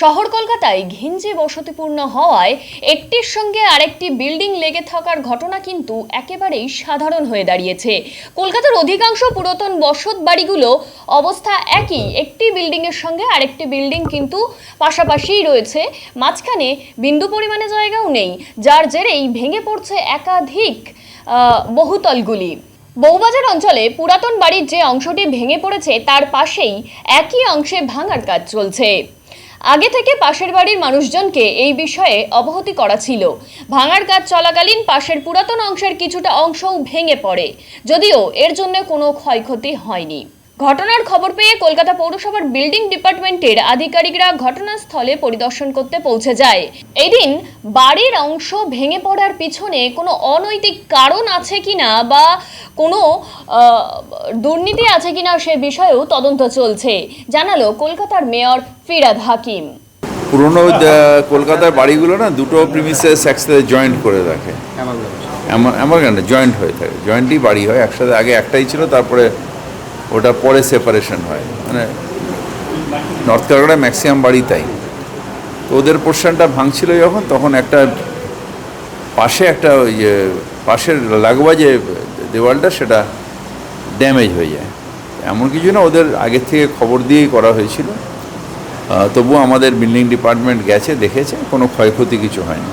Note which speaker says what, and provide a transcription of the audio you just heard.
Speaker 1: শহর কলকাতায় ঘিঞ্জি বসতিপূর্ণ হওয়ায় একটির সঙ্গে আরেকটি বিল্ডিং লেগে থাকার ঘটনা কিন্তু একেবারেই সাধারণ হয়ে দাঁড়িয়েছে। কলকাতার অধিকাংশ পুরাতন বসত বাড়িগুলো অবস্থা একই। একটি বিল্ডিংয়ের সঙ্গে আরেকটি বিল্ডিং কিন্তু পাশাপাশিই রয়েছে। মাঝখানে বিন্দু পরিমাণে জায়গাও নেই, যার জেরেই ভেঙে পড়ছে একাধিক বহুতলগুলি। বৌবাজার অঞ্চলে পুরাতন বাড়ির যে অংশটি ভেঙে পড়েছে, তার পাশেই একই অংশে ভাঙার কাজ চলছে। আগে থেকে পাশের বাড়ির মানুষজনকে এই বিষয়ে অবহতি করা ছিল। ভাঙার কাজ চলাকালীন পাশের পুরাতন অংশের কিছুটা অংশও ভেঙে পড়ে। যদিও এর জন্য কোনো ক্ষয়ক্ষতি হয়নি। ঘটনার খবর পেয়ে কলকাতা পৌরসভার বিল্ডিং ডিপার্টমেন্টের আধিকারিকরা ঘটনাস্থলে পরিদর্শন করতে পৌঁছে যায়। এদিন বাড়ির অংশ ভেঙে পড়ার পিছনে কোনো অনৈতিক কারণ আছে কিনা বা কোনো দুর্নীতি আছে কিনা সে বিষয়েও তদন্ত চলছে। জানালো কলকাতার মেয়র ফিরাদ হাকিম।
Speaker 2: পুরনো কলকাতার বাড়িগুলো না দুটো প্রিমিসেস একসাথে জয়েন্ট করে রাখে। এমন কেন জয়েন্ট হয়ে থাকে। জয়েন্টই বাড়ি হয়, একসাথে আগে একটাই ছিল, তারপরে ওটা পরে সেপারেশন হয়। মানে নর্থ ক্যালকাটায় ম্যাক্সিমাম বাড়ি তাই। তো ওদের পোর্শনটা ভাঙছিল যখন, তখন একটা পাশে একটা ওই পাশের লাগোয়া যে দেওয়ালটা সেটা ড্যামেজ হয়ে যায়। এমন কিছু না, ওদের আগের থেকে খবর দিয়েই করা হয়েছিল। তবু তবুও আমাদের বিল্ডিং ডিপার্টমেন্ট গেছে, দেখেছে, কোনো ক্ষয়ক্ষতি কিছু হয়নি।